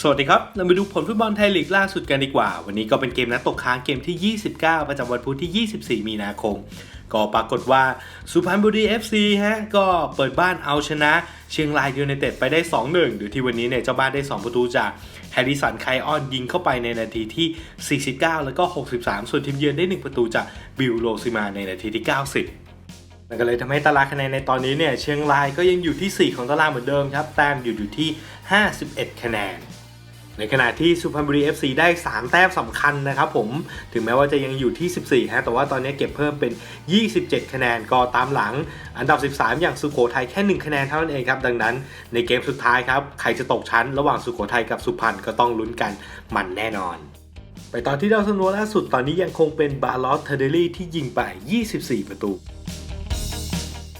สวัสดีครับ เรามาดูผลฟุตบอลไทยลีกล่าสุดกันดีกว่า วันนี้ก็เป็นเกมนัดตกค้างเกมที่ 29 ประจำวันพุธที่ 24 มีนาคม ก็ปรากฏว่าสุพรรณบุรี FC ฮะ ก็เปิดบ้านเอาชนะ เชียงรายยูไนเต็ดไปได้ 2-1 โดยที่วันนี้เนี่ยเจ้าบ้านได้ 2 ประตูจากแฮร์ริสันไคออนยิงเข้าไปในนาทีที่ 49 แล้วก็ 63 ส่วนทีมเยือนได้ 1 ประตูจากบิลโรซิมาในนาทีที่ 90มันก็เลยทำให้ตารางคะแนนในตอนนี้เนี่ยเชียงรายก็ยังอยู่ที่ 4 ของตารางเหมือนเดิมครับ แต้มอยู่อยู่ที่ 51 คะแนน ในขณะที่สุพรรณบุรี FC ได้ 3 แต้มสำคัญนะครับผมถึงแม้ว่าจะยังอยู่ที่ 14 ฮะ แต่ว่าตอนนี้เก็บเพิ่มเป็น 27 คะแนนก็ตามหลัง อันดับ 13 อย่างสุโขทัยแค่ 1 คะแนนเท่านั้นเองครับ ดังนั้นในเกมสุดท้ายครับ ใครจะตกชั้น ระหว่างสุโขทัยกับสุพรรณก็ต้องลุ้นกันมันแน่นอนไปตอนที่ดาวซันโวล่าสุดตอนนี้ยังคงเป็นบาลอสเทเดลี่ที่ยิงไป 24 ประตู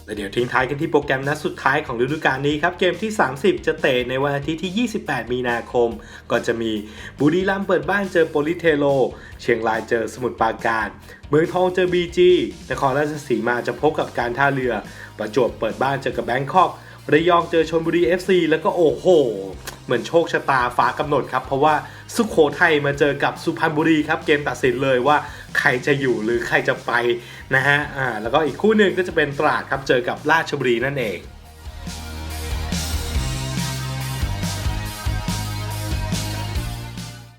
และเดี๋ยวทิ้งท้ายกันที่โปรแกรมนัดสุดท้ายของฤดูกาลนี้ครับ เกมที่ 30 จะเตะในวันอาทิตย์ที่ 28 มีนาคม ก็จะมีบุรีรัมย์เปิดบ้านเจอโปลิเทโล เชียงรายเจอสมุทรปราการ เมืองทองเจอบีจีนครราชสีมาจะพบกับการท่าเรือ ประจวบเปิดบ้านเจอกับแบงคอกระยองเจอชนบุรี FC แล้วก็โอ้โห เหมือนโชคชะตาฟ้ากำหนดครับ เพราะว่าสุขโขทัยมาเจอกับสุพรรณบุรีครับ เกมตัดสินเลยว่าใครจะอยู่หรือใครจะไปนะฮะอ่าแล้วก็อีกคู่หนึ่งก็จะเป็นตราดครับเจอกับราชบุรีนั่นเอง